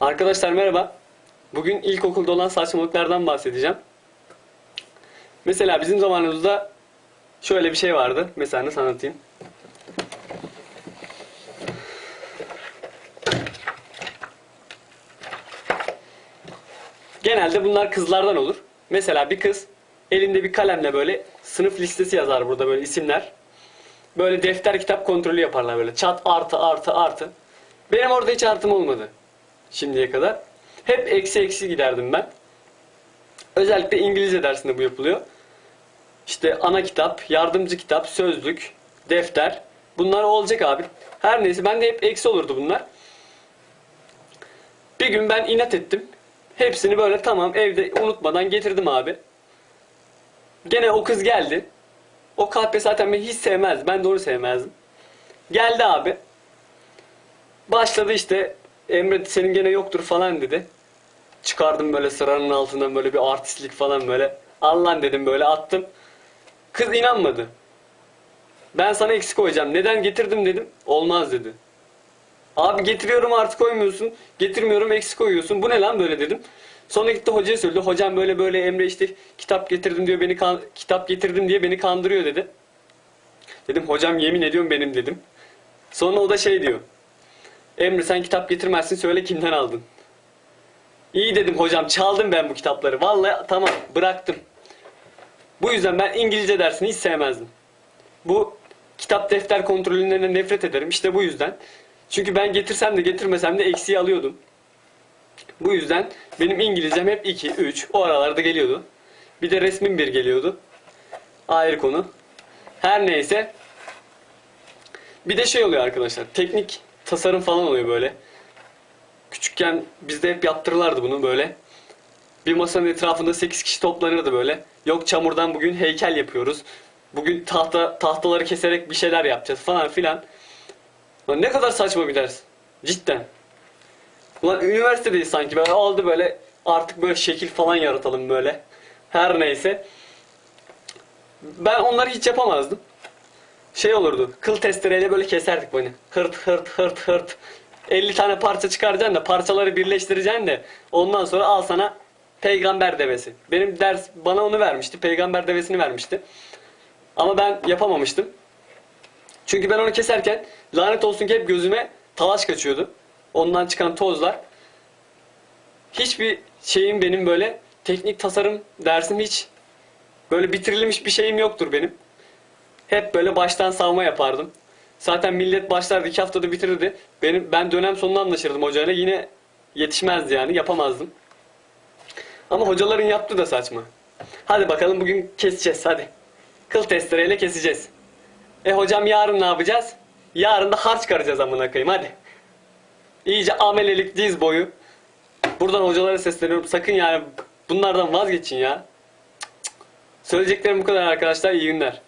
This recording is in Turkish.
Arkadaşlar merhaba. Bugün ilkokulda olan saçmalıklardan bahsedeceğim. Mesela bizim zamanımızda şöyle bir şey vardı. Mesela nasıl anlatayım? Genelde bunlar kızlardan olur. Mesela bir kız elinde bir kalemle böyle sınıf listesi yazar burada böyle isimler. Böyle defter kitap kontrolü yaparlar böyle. Çat artı artı artı. Benim orada hiç artım olmadı şimdiye kadar. Hep eksi eksi giderdim ben. Özellikle İngilizce dersinde bu yapılıyor. İşte ana kitap, yardımcı kitap, sözlük, defter. Bunlar olacak abi. Her neyse ben de hep eksi olurdu bunlar. Bir gün ben inat ettim. Hepsini böyle tamam evde unutmadan getirdim abi. Gene o kız geldi. O kahpe zaten beni hiç sevmez. Ben de onu sevmezdim. Geldi abi. Başladı işte Emre senin gene yoktur falan dedi. Çıkardım böyle sıranın altından böyle bir artistlik falan böyle. Allah dedim böyle attım. Kız inanmadı. Ben sana eksik koyacağım. Neden getirdim dedim. Olmaz dedi. Abi getiriyorum artık koymuyorsun. Getirmiyorum eksik koyuyorsun. Bu ne lan böyle dedim. Sonra gitti hocaya söyledi. Hocam böyle böyle Emre işte kitap getirdim diyor beni kan- kitap getirdim diye beni kandırıyor dedi. Dedim hocam yemin ediyorum benim dedim. Sonra o da şey diyor. Emre sen kitap getirmezsin söyle kimden aldın. İyi dedim hocam çaldım ben bu kitapları. Vallahi tamam bıraktım. Bu yüzden ben İngilizce dersini hiç sevmezdim. Bu kitap defter kontrolünden de nefret ederim. İşte bu yüzden. Çünkü ben getirsem de getirmesem de eksiği alıyordum. Bu yüzden benim İngilizcem hep 2, 3 o aralarda geliyordu. Bir de resmin bir geliyordu. Ayrı konu. Her neyse. Bir de şey oluyor arkadaşlar. Teknik tasarım falan oluyor böyle. Küçükken bizde hep yaptırırlardı bunu böyle. Bir masanın etrafında 8 kişi toplanırdı böyle. Yok çamurdan bugün heykel yapıyoruz. Bugün tahta tahtaları keserek bir şeyler yapacağız falan filan. Lan ne kadar saçma bir ders. Cidden. Ulan üniversitedeyiz sanki böyle oldu böyle artık böyle şekil falan yaratalım böyle. Her neyse. Ben onları hiç yapamazdım. Şey olurdu. Kıl testereyle böyle keserdik böyle. Hırt hırt hırt hırt. 50 tane parça çıkaracaksın da parçaları birleştireceksin de ondan sonra al sana peygamber devesi. Benim ders bana onu vermişti. Peygamber devesini vermişti. Ama ben yapamamıştım. Çünkü ben onu keserken lanet olsun ki hep gözüme talaş kaçıyordu. Ondan çıkan tozlar. Hiçbir şeyim benim böyle teknik tasarım dersim hiç böyle bitirilmiş bir şeyim yoktur benim. Hep böyle baştan savma yapardım. Zaten millet başlardı iki haftada bitirirdi. Benim ben dönem sonunda anlaşırdım hocayla. Yine yetişmezdi yani yapamazdım. Ama hocaların yaptığı da saçma. Hadi bakalım bugün keseceğiz hadi. Kıl testereyle keseceğiz. E hocam yarın ne yapacağız? Yarın da harç karacağız amına koyayım hadi. İyice amelelik diz boyu. Buradan hocalara sesleniyorum. Sakın yani bunlardan vazgeçin ya. Söyleyeceklerim bu kadar arkadaşlar. İyi günler.